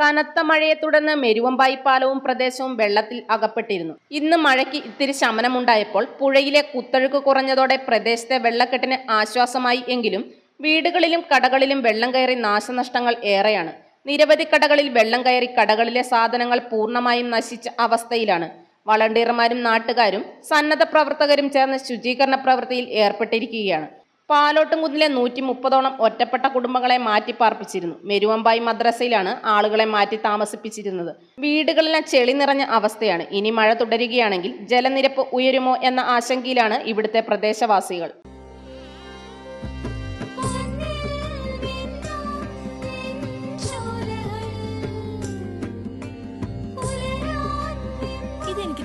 കനത്ത മഴയെ തുടർന്ന് മെരുവമ്പായി പാലവും പ്രദേശവും വെള്ളത്തിൽ അകപ്പെട്ടിരുന്നു. ഇന്ന് മഴയ്ക്ക് ഇത്തിരി ശമനമുണ്ടായപ്പോൾ പുഴയിലെ കുത്തഴുക്ക് കുറഞ്ഞതോടെ പ്രദേശത്തെ വെള്ളക്കെട്ടിന് ആശ്വാസമായി എങ്കിലും വീടുകളിലും കടകളിലും വെള്ളം കയറി നാശനഷ്ടങ്ങൾ ഏറെയാണ്. നിരവധി കടകളിൽ വെള്ളം കയറി കടകളിലെ സാധനങ്ങൾ പൂർണമായും നശിച്ച അവസ്ഥയിലാണ്. വളണ്ടിയർമാരും നാട്ടുകാരും സന്നദ്ധ പ്രവർത്തകരും ചേർന്ന് ശുചീകരണ പ്രവൃത്തിയിൽ ഏർപ്പെട്ടിരിക്കുകയാണ്. പാലോട്ടുംകുന്നിലെ നൂറ്റി മുപ്പതോളം ഒറ്റപ്പെട്ട കുടുംബങ്ങളെ മാറ്റി പാർപ്പിച്ചിരുന്നു മെരുവമ്പായി മദ്രസയിലാണ് ആളുകളെ മാറ്റി താമസിപ്പിച്ചിരുന്നത്. വീടുകളിലെ ചെളി നിറഞ്ഞ അവസ്ഥയാണ്. ഇനി മഴ തുടരുകയാണെങ്കിൽ ജലനിരപ്പ് ഉയരുമോ എന്ന ആശങ്കയിലാണ് ഇവിടുത്തെ പ്രദേശവാസികൾ. ഇതെനിക്ക്